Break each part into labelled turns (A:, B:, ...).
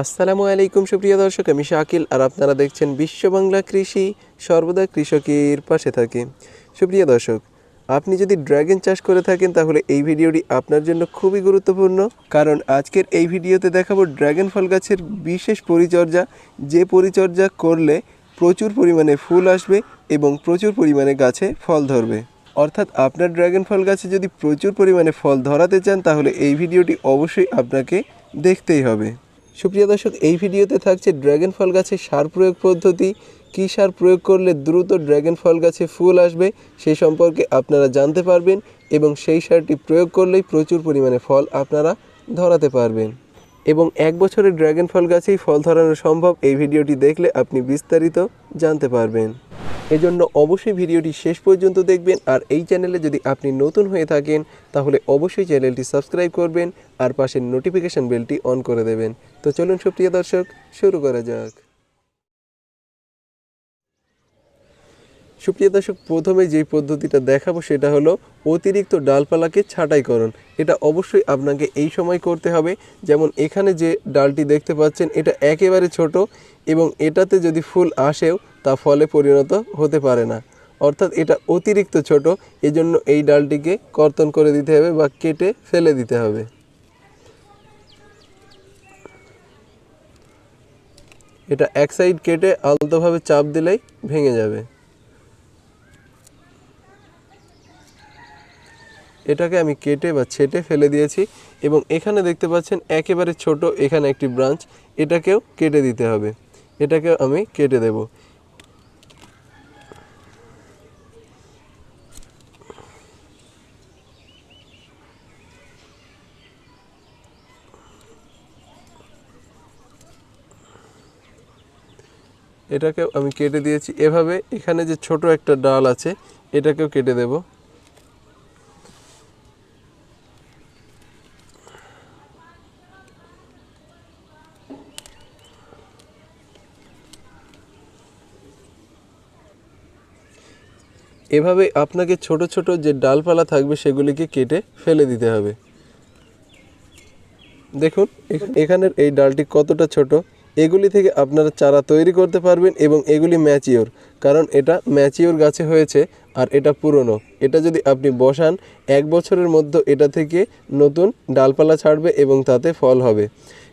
A: আসসালামু আলাইকুম, সুপ্রিয় দর্শক, আমি শাকিল আর আপনারা দেখছেন বিশ্ব বাংলা কৃষি। সর্বদা কৃষকের পাশে থাকে। সুপ্রিয় দর্শক, আপনি যদি ড্রাগন চাষ করে থাকেন, তাহলে এই ভিডিওটি আপনার জন্য খুবই গুরুত্বপূর্ণ। কারণ আজকের এই ভিডিওতে দেখাবো ড্রাগন ফল গাছের বিশেষ পরিচর্যা। যে পরিচর্যা করলে প্রচুর পরিমাণে ফুল আসবে এবং প্রচুর পরিমাণে গাছে ফল ধরবে। অর্থাৎ আপনার ড্রাগন ফল গাছে যদি প্রচুর পরিমাণে ফল ধরাতে চান, তাহলে এই ভিডিওটি অবশ্যই আপনাকে দেখতেই হবে। সুপ্রিয় দর্শক, এই ভিডিওতে থাকছে ড্রাগন ফল গাছে সার প্রয়োগ পদ্ধতি। কী সার প্রয়োগ করলে দ্রুত ড্রাগন ফল গাছে ফুল আসবে সেই সম্পর্কে আপনারা জানতে পারবেন এবং সেই সারটি প্রয়োগ করলেই প্রচুর পরিমাণে ফল আপনারা ধরাতে পারবেন। এবং এক বছরের ড্রাগন ফল গাছেই ফল ধরানো সম্ভব, এই ভিডিওটি দেখলে আপনি বিস্তারিত জানতে পারবেন। এজন্য অবশ্যই ভিডিওটি শেষ পর্যন্ত দেখবেন আর এই চ্যানেলে যদি আপনি নতুন হয়ে থাকেন, তাহলে অবশ্যই চ্যানেলটি সাবস্ক্রাইব করবেন আর পাশের নোটিফিকেশন বেলটি অন করে দেবেন। তো চলুন, সুপ্রিয় দর্শক, শুরু করা যাক। সুপ্রিয় দর্শক, প্রথমে যে পদ্ধতিটা দেখাবো সেটা হলো অতিরিক্ত ডালপালাকে ছাঁটাইকরণ এটা অবশ্যই আপনাকে এই সময় করতে হবে। যেমন এখানে যে ডালটি দেখতে পাচ্ছেন, এটা একেবারে ছোট এবং এটাতে যদি ফুল আসেও তা ফলে পরিণত হতে পারে না। অর্থাৎ এটা অতিরিক্ত ছোট, এজন্য এই ডালটিকে কর্তন করে দিতে হবে বা কেটে ফেলে দিতে হবে। এটা এক সাইড কেটে আলতোভাবে চাপ দিলেই ভেঙে যাবে। এটাকে আমি কেটে বা ছেটে ফেলে দিয়েছি এবং এখানে দেখতে পাচ্ছেন একেবারে ছোট এখানে একটি ব্রাঞ্চ, এটাকেও কেটে দিতে হবে। এটাকেও আমি কেটে দেব। এটাকেও আমি কেটে দিয়েছি। এভাবে এখানে যে ছোট একটা ডাল আছে, এটাকেও কেটে দেবো। এভাবে আপনাকে ছোট ছোট যে ডালপালা থাকবে, সেগুলিকে কেটে ফেলে দিতে হবে। দেখুন এখ- এখানের এই ডালটি কতটা ছোট। এগুলি থেকে আপনারা চারা তৈরি করতে পারবেন এবং এগুলি ম্যাচিওর, কারণ এটা ম্যাচিওর গাছে হয়েছে আর এটা পুরনো। এটা যদি আপনি বসান, এক বছরের মধ্যে এটা থেকে নতুন ডালপালা ছাড়বে এবং তাতে ফল হবে।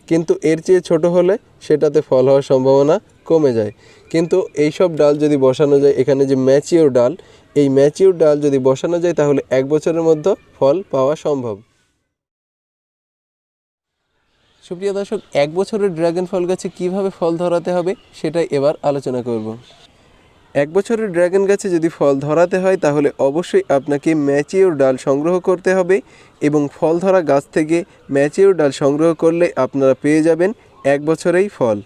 A: কিন্তু এর চেয়ে ছোট হলে সেটাতে ফল হওয়ার সম্ভাবনা কমে যায়। কিন্তু এই সব ডাল যদি বসানো যায়, এখানে যে ম্যাচিওর ডাল, এই ম্যাচিওর ডাল যদি বসানো যায়, তাহলে এক বছরের মধ্যে ফল পাওয়া সম্ভব। সুপ্রিয় দর্শক, এক বছরের ড্রাগন ফল গাছে কীভাবে ফল ধরাতে হবে সেটাই এবার আলোচনা করব। এক বছরের ড্রাগন গাছে যদি ফল ধরাতে হয়, তাহলে অবশ্যই আপনাকে ম্যাচিওর ডাল সংগ্রহ করতে হবে এবং ফল ধরা গাছ থেকে ম্যাচিওর ডাল সংগ্রহ করলে আপনারা পেয়ে যাবেন এক বছরেই ফল।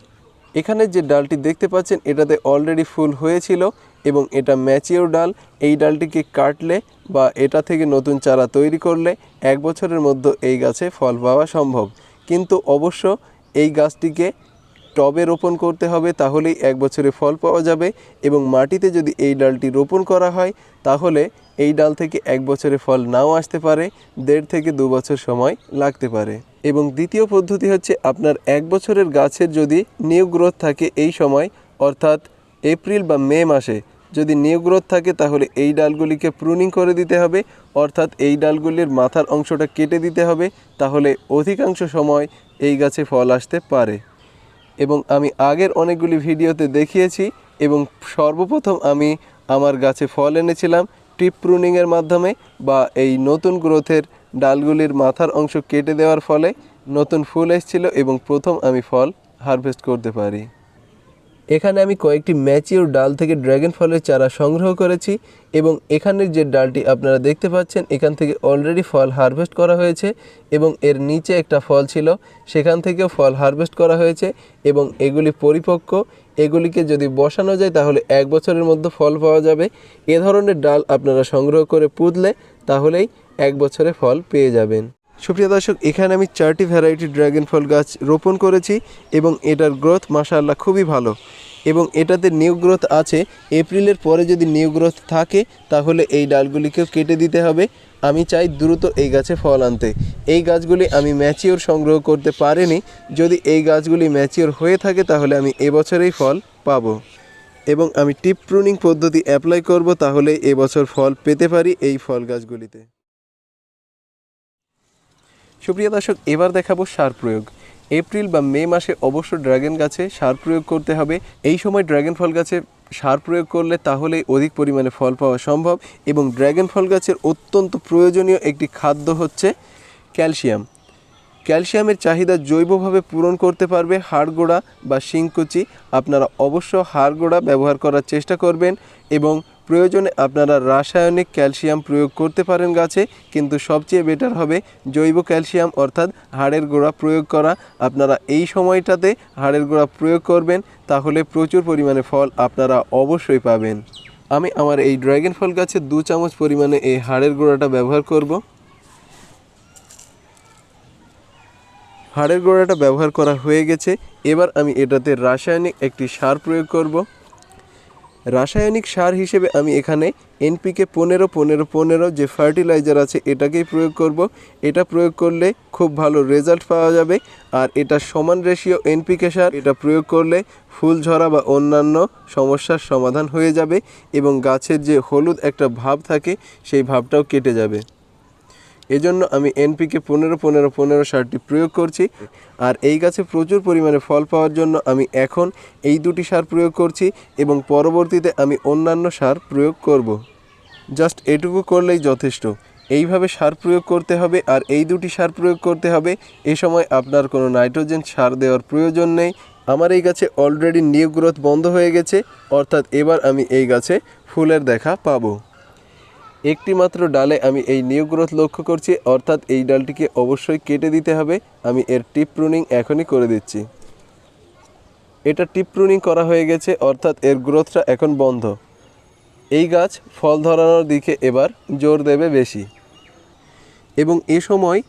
A: এখানে যে ডালটি দেখতে পাচ্ছেন, এটাতে অলরেডি ফুল হয়েছিল এবং এটা ম্যাচিওর ডাল। এই ডালটিকে কাটলে বা এটা থেকে নতুন চারা তৈরি করলে এক বছরের মধ্যে এই গাছে ফল পাওয়া সম্ভব। কিন্তু অবশ্য এই গাছটিকে টবে রোপণ করতে হবে, তাহলেই এক বছরে ফল পাওয়া যাবে এবং মাটিতে যদি এই ডালটি রোপণ করা হয়, তাহলে এই ডাল থেকে এক বছরে ফল নাও আসতে পারে, দেড় থেকে দু বছর সময় লাগতে পারে। এবং দ্বিতীয় পদ্ধতি হচ্ছে আপনার এক বছরের গাছের যদি নিউ গ্রোথ থাকে এই সময়, অর্থাৎ এপ্রিল বা মে মাসে যদি নিউ গ্রোথ থাকে, তাহলে এই ডালগুলিকে প্রুনিং করে দিতে হবে। অর্থাৎ এই ডালগুলির মাথার অংশটা কেটে দিতে হবে, তাহলে অধিকাংশ সময় এই গাছে ফল আসতে পারে। এবং আমি আগের অনেকগুলি ভিডিওতে দেখিয়েছি, এবং সর্বপ্রথম আমি আমার গাছে ফল এনেছিলাম টিপ প্রুনিংয়ের মাধ্যমে, বা এই নতুন গ্রোথের ডালগুলির মাথার অংশ কেটে দেওয়ার ফলে নতুন ফুল এসেছিল, এবং প্রথম আমি ফল হারভেস্ট করতে পারি। এখানে আমি কয়েকটি ম্যাচিওর ডাল থেকে ড্রাগন ফলের চারা সংগ্রহ করেছি এবং এখানের যে ডালটি আপনারা দেখতে পাচ্ছেন, এখান থেকে অলরেডি ফল হারভেস্ট করা হয়েছে এবং এর নিচে একটা ফল ছিল, সেখান থেকেও ফল হারভেস্ট করা হয়েছে এবং এগুলি পরিপক্ক। এগুলিকে যদি বসানো যায়, তাহলে এক বছরের মধ্যে ফল পাওয়া যাবে। এ ধরনের ডাল আপনারা সংগ্রহ করে পুঁতলে, তাহলেই এক বছরে ফল পেয়ে যাবেন। সুপ্রিয় দর্শক, এখানে আমি চারটি ভ্যারাইটি ড্রাগন ফল গাছ রোপণ করেছি এবং এটার গ্রোথ মাশাআল্লাহ খুবই ভালো। এবং এটাতে নিউ গ্রোথ আছে, এপ্রিলের পরে যদি নিউ গ্রোথ থাকে, তাহলে এই ডালগুলিকেও কেটে দিতে হবে। আমি চাই দ্রুত এই গাছে ফল আনতে। এই গাছগুলি আমি ম্যাচিওর সংগ্রহ করতে পারিনি। যদি এই গাছগুলি ম্যাচিওর হয়ে থাকে, তাহলে আমি এবছরেই ফল পাবো। এবং আমি টিপ প্রুনিং পদ্ধতি অ্যাপ্লাই করব, তাহলে এবছর ফল পেতে পারি এই ফল গাছগুলিতে। সুপ্রিয় দর্শক, এবার দেখাবো সার প্রয়োগ। এপ্রিল বা মে মাসে অবশ্য ড্রাগন গাছে সার প্রয়োগ করতে হবে। এই সময় ড্রাগন ফল গাছে সার প্রয়োগ করলে তাহলেই অধিক পরিমাণে ফল পাওয়া সম্ভব এবং ড্রাগন ফল গাছের অত্যন্ত প্রয়োজনীয় একটি খাদ্য হচ্ছে ক্যালসিয়াম। ক্যালসিয়ামের চাহিদা জৈবভাবে পূরণ করতে পারবে হাড়গোড়া বা শিংকুচি। আপনারা অবশ্য হাড়গোড়া ব্যবহার করার চেষ্টা করবেন এবং প্রয়োজনে আপনারা রাসায়নিক ক্যালসিয়াম প্রয়োগ করতে পারেন গাছে, কিন্তু সবচেয়ে বেটার হবে জৈব ক্যালসিয়াম, অর্থাৎ হাড়ের গোড়া প্রয়োগ করা। আপনারা এই সময়টাতে হাড়ের গোড়া প্রয়োগ করবেন, তাহলে প্রচুর পরিমাণে ফল আপনারা অবশ্যই পাবেন। আমি আমার এই ড্রাগন ফল গাছে দু চামচ পরিমাণে এই হাড়ের গোড়াটা ব্যবহার করব। হাড়ের গোড়াটা ব্যবহার করা হয়ে গেছে। এবার আমি এটাতে রাসায়নিক একটি সার প্রয়োগ করব। রাসায়নিক সার হিসেবে আমি এখানে এনপিকে পনেরো পনেরো পনেরো যে ফার্টিলাইজার আছে এটাকেই প্রয়োগ করব। এটা প্রয়োগ করলে খুব ভালো রেজাল্ট পাওয়া যাবে। আর এটা সমান রেশিও এনপিকে সার, এটা প্রয়োগ করলে ফুল ঝরা বা অন্যান্য সমস্যার সমাধান হয়ে যাবে এবং গাছের যে হলুদ একটা ভাব থাকে, সেই ভাবটাও কেটে যাবে। এজন্য আমি এনপিকে পনেরো পনেরো পনেরো সারটি প্রয়োগ করছি। আর এই গাছে প্রচুর পরিমাণে ফল পাওয়ার জন্য আমি এখন এই দুটি সার প্রয়োগ করছি এবং পরবর্তীতে আমি অন্যান্য সার প্রয়োগ করব। জাস্ট এটুকু করলেই যথেষ্ট। এইভাবে সার প্রয়োগ করতে হবে আর এই দুটি সার প্রয়োগ করতে হবে। এ সময় আপনার কোনো নাইট্রোজেন সার দেওয়ার প্রয়োজন নেই। আমার এই গাছে অলরেডি নিউ গ্রোথ বন্ধ হয়ে গেছে। অর্থাৎ এবার আমি এই গাছে ফুলের দেখা পাবো। একটি মাত্র ডালে আমি এই নিউ গ্রোথ লক্ষ্য করছি, অর্থাৎ এই ডালটিকে অবশ্যই কেটে দিতে হবে। আমি এর টিপ প্রুনিং এখনই করে দিচ্ছি। এটা টিপ প্রুনিং করা হয়ে গেছে, অর্থাৎ এর গ্রোথটা এখন বন্ধ। এই গাছ ফল ধরানোর দিকে এবার জোর দেবে বেশি। এবং এ সময়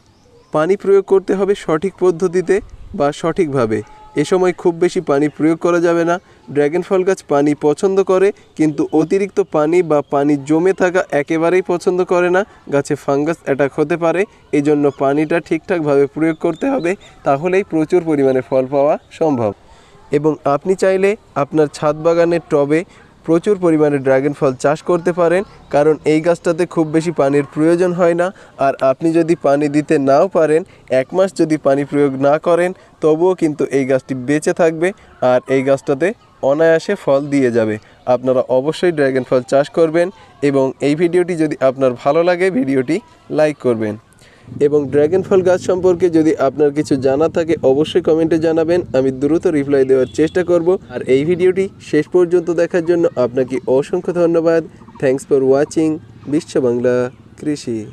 A: পানি প্রয়োগ করতে হবে সঠিক পদ্ধতিতে বা সঠিকভাবে। এ সময় খুব বেশি পানি প্রয়োগ করা যাবে না ড্র্যাগন ফল গাছ পানি পছন্দ করে, কিন্তু অতিরিক্ত পানি বা পানি জমে থাকা একেবারেই পছন্দ করে না। গাছে ফাঙ্গাস অ্যাটাক হতে পারে এই জন্য পানিটা ঠিকঠাকভাবে প্রয়োগ করতে হবে, তাহলেই প্রচুর পরিমাণে ফল পাওয়া সম্ভব। এবং আপনি চাইলে আপনার ছাদ বাগানের টবে প্রচুর পরিমাণে ড্রাগন ফল চাষ করতে পারেন, কারণ এই গাছটাতে খুব বেশি পানির প্রয়োজন হয় না। আর আপনি যদি পানি দিতে নাও পারেন, এক মাস যদি পানি প্রয়োগ না করেন, তবুও কিন্তু এই গাছটি বেঁচে থাকবে। আর এই গাছটাতে অনায়াসে ফল দিয়ে যাবে। আপনারা অবশ্যই ড্রাগন ফল চাষ করবেন এবং এই ভিডিওটি যদি আপনার ভালো লাগে, ভিডিওটি লাইক করবেন। এবং ড্রাগন ফল গাছ সম্পর্কে যদি আপনার কিছু জানা থাকে, অবশ্যই কমেন্টে জানাবেন। আমি দ্রুত রিপ্লাই দেওয়ার চেষ্টা করব। আর এই ভিডিওটি শেষ পর্যন্ত দেখার জন্য আপনাকে অসংখ্য ধন্যবাদ। থ্যাঙ্কস ফর ওয়াচিং বিশ্ব বাংলা কৃষি।